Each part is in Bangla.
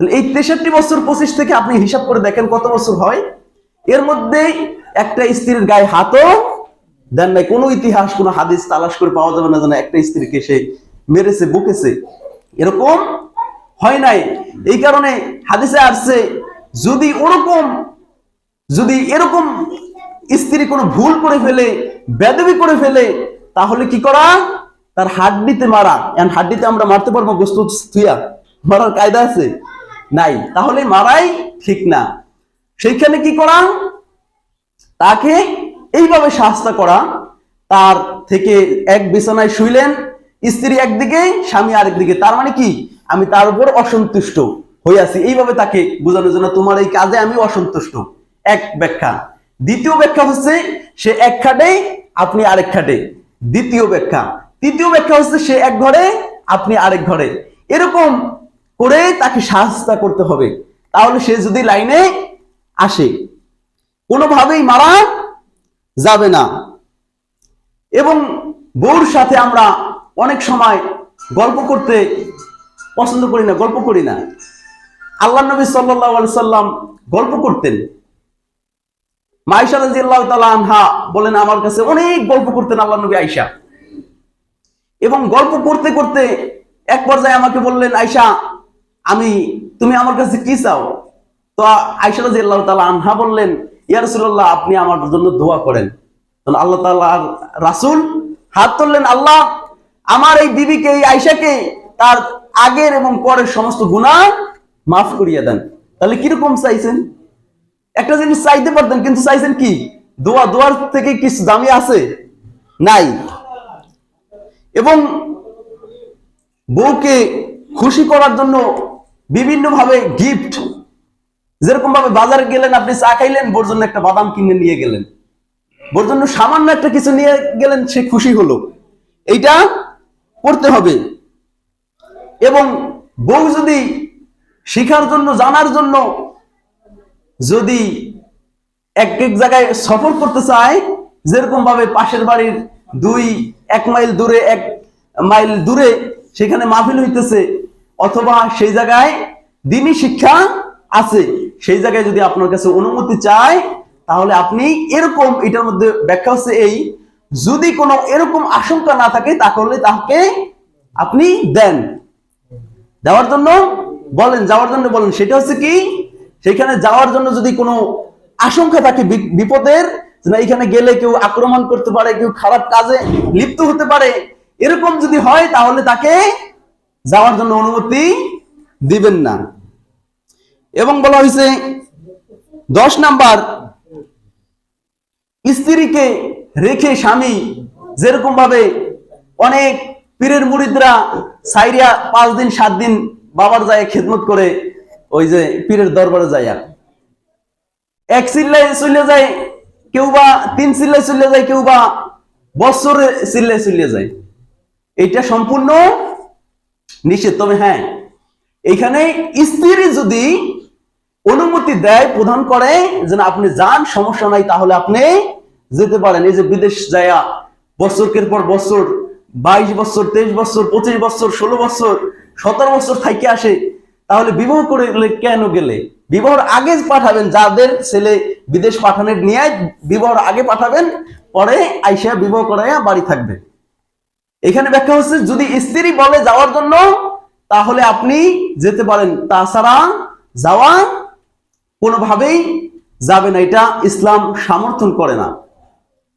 তাহলে এই তেষট্টি বছর পঁচিশ থেকে আপনি হিসাব করে দেখেন কত বছর হয়। এর মধ্যে একটা স্ত্রীর গায়ে হাতও দেন নাই। কোনো ইতিহাস, কোনো হাদিস তালাশ করে পাওয়া যাবে না যেন একটা স্ত্রীকে সে মেরেছে, বুকেছে। এরকম হয় নাই। এই কারণে হাদিসে আসছে, যদি ওরকম, যদি এরকম স্ত্রী কোনো ভুল করে ফেলে, বেদবি করে ফেলে, তাহলে কি করা? তার হাড্ডিতে মারা। এখন হাড্ডিতে আমরা মারতে পারব? গোস্ত মারার কায়দা আছে। নাই। তাহলে মারাই ঠিক না। সেইখানে কি করা? তাকে এইভাবে শাস্তা করা। তার থেকে এক বিছানায় শুইলেন, স্ত্রী একদিকে, স্বামী আরেকদিকে। তার মানে কি? আমি তার উপর অসন্তুষ্ট হইয়াছি। এইভাবে তাকে বোঝানোর জন্য তোমার এই কাজে আমি অসন্তুষ্ট। এক ব্যাখ্যা। দ্বিতীয় ব্যাখ্যা হচ্ছে, সে এক খাটে, আপনি আরেক খাটে। দ্বিতীয় ব্যাখ্যা। তৃতীয় ব্যাখ্যা হচ্ছে, সে এক ঘরে, আপনি আরেক ঘরে। এরকম করে তাকে শাস্তা করতে হবে। তাহলে সে যদি লাইনে আসে, কোনোভাবেই মারা যাবে না। এবং বউর সাথে আমরা অনেক সময় গল্প করতে পছন্দ করি না, গল্প করি না। আল্লাহ নবী সাল্লাহ সাল্লাম গল্প করতেন। মাইশা রাজিয়াল্লাহ তাআলা আনহা বলেন, আমার কাছে অনেক গল্প করতেন আল্লাহ নবী আইসা এবং গল্প করতে করতে এক পর্যায়ে আমাকে বললেন আয়সা আমি, তুমি আমার কাছে কি চাও? তো আয়সা রাজিয়াল্লাহ তাআলা আনহা বললেন, ইয়া রাসূলুল্লাহ, আপনি আমার জন্য দোয়া করেন। আল্লাহ তাআলার রাসূল হাত তুললেন আল্লাহ, আমার এই বিবিকে, এই আয়সাকে তার আগের এবং পরের সমস্ত গুনাহ মাফ করিয়ে দেন। তাহলে কীরকম চাইছেন? একটা জিনিস চাইতে পারতেন, কিন্তু চাইছেন কি? দোয়া, দোয়ার থেকে কিছু দামি আছে? নাই। এবং বউকে খুশি করার জন্য বিভিন্ন ভাবে গিফট যেরকম ভাবে বাজারে গেলেন, আপনি চা খাইলেন, বোর জন্য একটা বাদাম কিনে নিয়ে গেলেন। বোর জন্য সামান্য একটা কিছু নিয়ে গেলেন, সে খুশি হলো। এইটা করতে হবে। এবং বউ যদি শিখার জন্য, জানার জন্য যদি এক এক জায়গায় সফর করতে চায় যেরকম ভাবে পাশের বাড়ির দুই, এক মাইল দূরে, এক মাইল দূরে সেখানে মাহফিল হইতেছে অথবা সেই জায়গায় দিনই শিক্ষা আছে। সেই জায়গায় যদি আপনার কাছে অনুমতি চায়, তাহলে আপনি এরকম এটার মধ্যে ব্যাখ্যা হচ্ছে এই, যদি কোনো এরকম আশঙ্কা না থাকে, তাহলে তাকে আপনি দেন। দেওয়ার জন্য বলেন, যাওয়ার জন্য বলেন। সেটা হচ্ছে কি, সেখানে যাওয়ার জন্য যদি কোনো আশঙ্কা থাকে বিপদের এখানে গেলে কেউ আক্রমণ করতে পারে, কেউ খারাপ কাজে লিপ্ত হতে পারে, এরকম যদি হয়, তাহলে তাকে যাওয়ার জন্য অনুমতি দিবেন না। এবং বলা হয়েছে, দশ নাম্বার, স্ত্রীকে রেখে স্বামী যেরকম ভাবে অনেক পীরের মুরিদরা সাইরিয়া পাঁচ দিন, সাত দিন বাবার যায় খেদমত করে ওই যে পীরের দরবারে যায় আর এক চিল্লায় চলে যায়, কেউ বা তিন চিল্লায় চলে যায়, কেউ বা বছরে চিল্লায় চলে যায়। এটা সম্পূর্ণ নিষেধ তবে হ্যাঁ এখানে স্ত্রী যদি অনুমতি দেয়, প্রদান করে যে না আপনি যান, সমস্যা নাই, তাহলে আপনি যেতে পারেন। এই যে বিদেশ যায়া, বছরকের পর বছর, বাইশ বছর, তেইশ বছর, পঁচিশ বছর, ষোলো বছর, সতেরো বছর থাইকে আসে, তাহলে বিবাহ করে গেলে কেন গেলে? বিবাহর আগে পাঠাবেন, যাদের ছেলে বিদেশ পাঠানোর নিয়ে বিবাহর আগে পাঠাবেন, পরে আইসা বিবাহ করাইয়া বাড়ি থাকবে। এখানে ব্যাখ্যা হচ্ছে, যদি স্ত্রী বলে যাওয়ার জন্য, তাহলে আপনি যেতে পারেন। তাছাড়া যাওয়া কোনোভাবেই যাবে না, এটা ইসলাম সমর্থন করে না।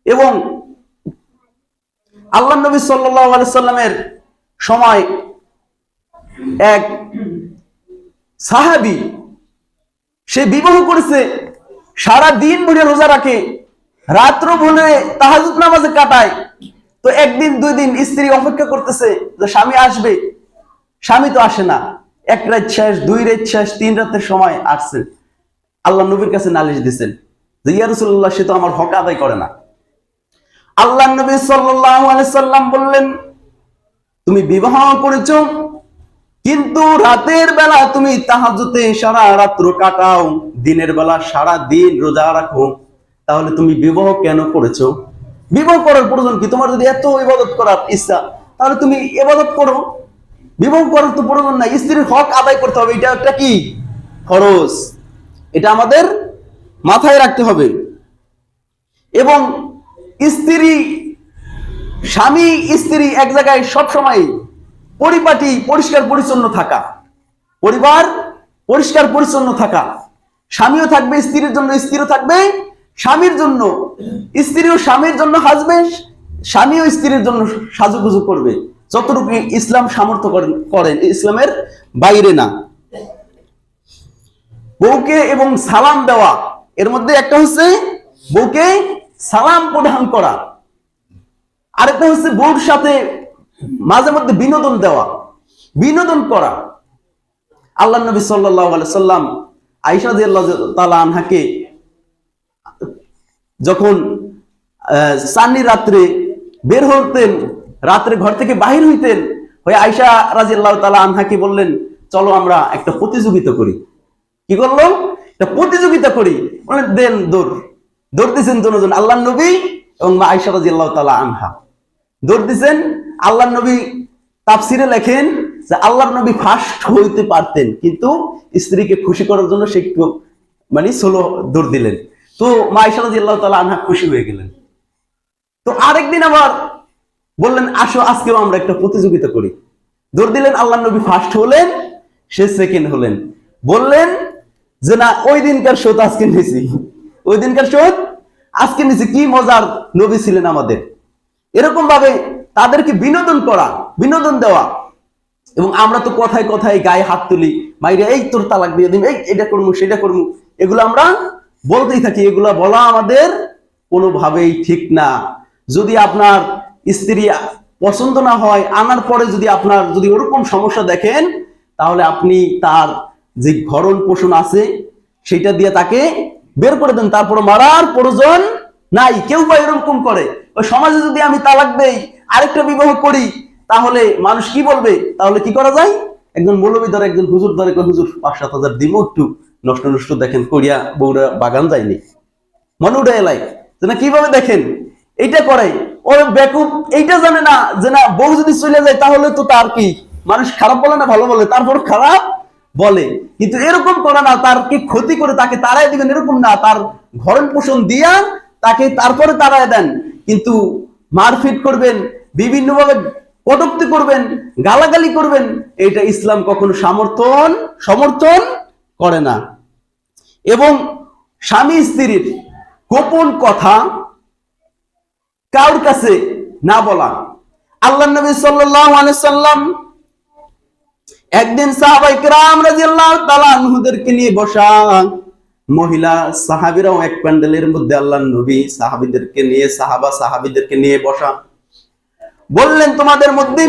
এবং আল্লাহ নবী সাল্লাহ সাল্লামের সময় এক সাহাবি, সে বিবাহ করেছে, সারা দিন ভরে রোজা রাখে, রাত্র ভরে তাহাজুদ নামাজে কাটায়। তো একদিন, দুই দিন স্ত্রী অপেক্ষা করতেছে যে স্বামী আসবে। স্বামী তো আসে না। এক রাত শেষ, দুই রাত শেষ, তিন রাতের সময় আসছে। আল্লাহ নবীর কাছে নালিশ দিচ্ছেন যে, ইয়া রাসূলুল্লাহ, সে তো আমার হক আদায় করে না। আল্লাহ নবী সাল্লাম বললেন, তুমি বিবাহ করেছ, কিন্তু রাতের বেলা তুমি তাহাজুতে সারা রাত্র কাটাও। দিনের বেলা সারা দিন রোজা রাখো। তাহলে তুমি বিবাহ কেন করেছ? বিবাহ করার প্রয়োজন কি? তোমার যদি এত ইবাদত করার ইচ্ছা, তাহলে তুমি ইবাদত করো। বিবাহ করার তো প্রয়োজন নাই। স্ত্রীর হক আদায় করতে হবে, এটা একটা কি? খরচ। এটা আমাদের মাথায় রাখতে হবে। এবং স্ত্রী, স্বামী, স্ত্রী এক জায়গায় সব সময় পরিপাটি, পরিষ্কার, পরিচ্ছন্ন থাকা। পরিবার পরিষ্কার, পরিচ্ছন্ন থাকা। স্বামীও থাকবে স্ত্রীর জন্য, স্ত্রীও থাকবে স্বামীর জন্য, স্ত্রীও স্বামীর জন্য হাসবে স্বামীও স্ত্রীর জন্য সাজুগুজু করবে। যতটুকু ইসলাম সামর্থ্য করেন ইসলামের বাইরে না। বউকে এবং সালাম দেওয়া, এর মধ্যে একটা হচ্ছে বউকে সালাম প্রদান করা। আরেকটা হচ্ছে বউর সাথে মাঝে মধ্যে বিনোদন দেওয়া, বিনোদন করা। আল্লাহ নবী সাল্লাহ সাল্লাম আইসা তালা আনহাকে যখন সান্নি রাত্রে বের হতেন, রাত্রে ঘর থেকে বাহির হইতেন, হয়ে আইসা রাজি আল্লাহ তালা আনহাকে বললেন, চলো আমরা একটা প্রতিযোগিতা করি। কি করল? একটা প্রতিযোগিতা করি। মানে দেন দৌড়। দৌড় দিয়েছেন দুজন আল্লাহ নবী এবং মা আইসা রাজি আল্লাহ তালা আনহা। দৌড় দিছেন আল্লাহ নবী তাফসিরে লেখেন যে আল্লাহর নবী ফার্স্ট হইতে পারতেন, কিন্তু স্ত্রীকে খুশি করার জন্য সে একটু মানে সোলো দৌড় দিলেন। তো মা আইসা রাজি আল্লাহ তালা আনহা খুশি হয়ে গেলেন। তো আরেকদিন আবার বললেন, আসো, আজকেও আমরা একটা প্রতিযোগিতা করি। দৌড় দিলেন আল্লাহ নবী ফার্স্ট হলেন, সে সেকেন্ড হলেন। বললেন যে, না, ওই দিনকার শোধ আজকে নিছি। ওই দিনকার শোধ আজকে নিছি, কি মজার নবী ছিলেন আমাদের। এরকম ভাবে তাদেরকে বিনোদন করা, বিনোদন দেওয়া। এবং আমরা তো কথায় কথায় গায়ে হাত তুলি, মাইরে, এই তোর তালাক দিয়ে দিম, এই, এটা করব সেটা করব এগুলো আমরা বলতেই থাকি, এগুলা বলা আমাদের কোনোভাবেই ঠিক না। যদি আপনার স্ত্রী পছন্দ না হয়, আনার পরে যদি আপনার, যদি ওরকম সমস্যা দেখেন, তাহলে আপনি তার যে ভরণ পোষণ আছে, সেটা দিয়ে তাকে বের করে দেন। তারপরে মারার প্রয়োজন নাই, কেউ বা এরকম করে। ওই সমাজে যদি আমি তালাক দেই, আরেকটা বিবাহ করি, তাহলে মানুষ কি বলবে? তাহলে কি করা যায়? একজন মৌলবী ধরে, একজন হুজুর ধরে হুজুর পাঁচ সাত হাজার দিব একটু। নষ্ট নষ্ট দেখেন, করিয়া বউরা বাগান যায়নি। মনে উঠে এলাই যে না কীভাবে দেখেন? এইটা করে, ওর বেকুব, এইটা জানে না যে না বউ যদি চলে যায় তাহলে তো তার কি? মানুষ খারাপ বলে না ভালো বলে? তারপর খারাপ বলে। কিন্তু এরকম করে না, তার কি ক্ষতি করে? তাকে তারাই দিবেন, এরকম না। তার ভরণ পোষণ দিয়া তাকে তারপরে তারাই দেন। কিন্তু মারপিট করবেন, বিভিন্নভাবে কটুক্তি করবেন, গালাগালি করবেন এটা ইসলাম কখনো সমর্থন সমর্থন করে না। এবং স্বামী স্ত্রীর গোপন কথা কারোর কাছে না বলা। আল্লাহ নবী সাল্লাম একদিন সাহাবাই কিরাম রাদিয়াল্লাহু তাআলা আনহুদেরকে নিয়ে বসা মহিলা সাহাবীরাও এক প্যান্ডেলের মধ্যে আল্লাহ নবী সাহাবিদেরকে নিয়ে, সাহাবা সাহাবীদেরকে নিয়ে বসা। বললেন, তোমাদের মধ্যে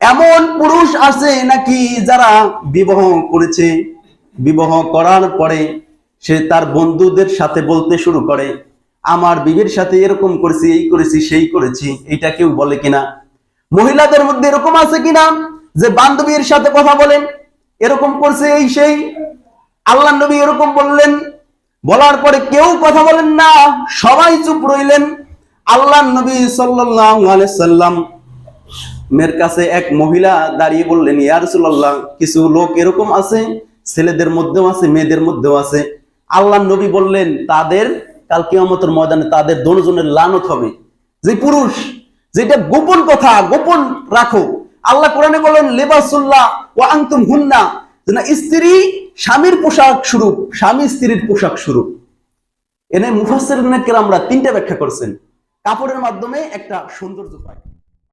এমন পুরুষ আছে নাকি যারা বিবাহ করেছে? বিবাহ করার পরে সে তার বন্ধুদের সাথে বলতে শুরু করে, আমার বিবির সাথে এরকম করেছি, এই করেছি, সেই করেছি, এটা কেউ বলে কিনা? মহিলাদের মধ্যে এরকম আছে কিনা যে বান্ধবীর সাথে কথা বলেন, এরকম করছে এই সেই? আল্লাহ নবী এরকম বললেন, বলার পরে কেউ কথা বলেন না, সবাই চুপ রইলেন। আল্লাহ নবী সাল্লাম মেয়ের কাছে এক মহিলা দাঁড়িয়ে বললেন, ইয়া রাসূলুল্লাহ, কিছু লোক এরকম আছে? ছেলেদের মধ্যেও আছে, মেয়েদের মধ্যেও আছে। আল্লাহ নবী বললেন, তাদের কাল কিয়ামতের ময়দানে তাদের দোজনের লানত হবে। যে পুরুষ, যেটা গোপন কথা, গোপন রাখো। আল্লাহ কোরআনে বলেন লেবাসুল্লাহ ও আংতুম হুন্না। স্ত্রী স্বামীর পোশাক স্বরূপ, স্বামী স্ত্রীর পোশাক স্বরূপ। এনে মুফাসসির আমরা তিনটা ব্যাখ্যা করছেন। কাপড়ের মাধ্যমে একটা সৌন্দর্য পায়।